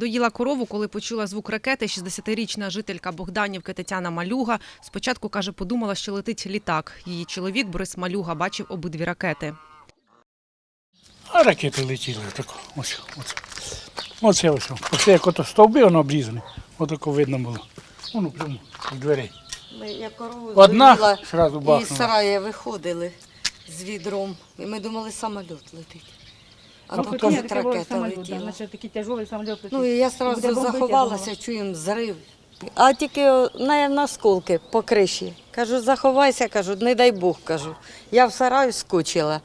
Доїла корову, коли почула звук ракети. 60-річна жителька Богданівки Тетяна Малюга спочатку каже, подумала, що летить літак. Її чоловік Борис Малюга бачив обидві ракети. А ракети летіли тако. Ось, ось. Оце ось. Оце як ото стовби воно обрізане. Отако видно було. Воно прямо з дверей. Ми як корову Одна зразу і з сарая виходили з відром. І ми думали, самоліт летить. А, А тут потім- теж ракета летіла. Ну і я одразу заховалася, чуємо зрив. А тільки на, на осколки по криші. Кажу, заховайся, кажу, не дай Бог, кажу. Я в сараю скочила,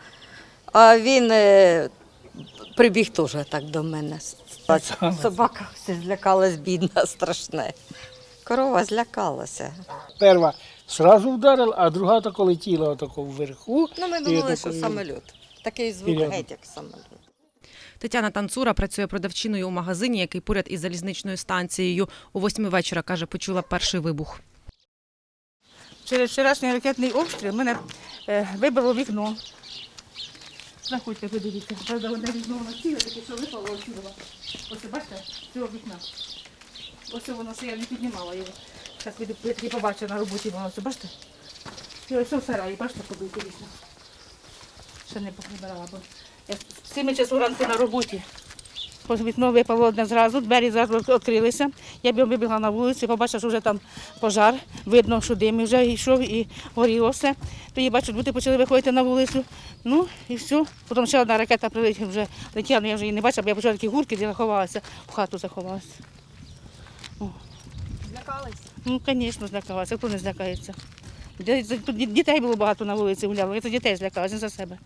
а він е, прибіг теж так до мене. Собака все злякалась, бідна, страшне. Корова злякалася. Перша зразу вдарила, а друга тако летіла отако вверху. Ну, ми думали, що самоліт. Такий звук геть, як самоліт. Тетяна Танцура працює продавчиною у магазині, який поряд із залізничною станцією. У восьмій вечора, каже, почула перший вибух. Через вчорашній ракетний обстріл мене е, вибило вікно. Заходьте, подивіться. Правда, одне вікно воно ціле, таке, що випало отсюда. Ось бачите, цього вікна. Ось воно ще я не піднімала його. Зараз піду, я побачу на роботі воно, ось бачите? І ось в сараї, бачите, побите вікна. Ще не поприбирала, бо я з 7 часу ранку на роботі. Вікно випало одне зразу, двері зразу відкрилися. Я б вибігла на вулицю, побачила, що вже там пожар, видно, що дим вже йшов і горіло все. Тоді бачу, люди почали виходити на вулицю. Ну і все. Потім ще одна ракета прилетіла, вже летіла, але я вже її не бачила, бо я почула такі гурки, де заховалася, в хату заховалася. Злякалися? Ну, звісно, злякалася. Хто не злякається? Тут дітей було багато на вулиці гуляло, я за дітей злякалася, за себе.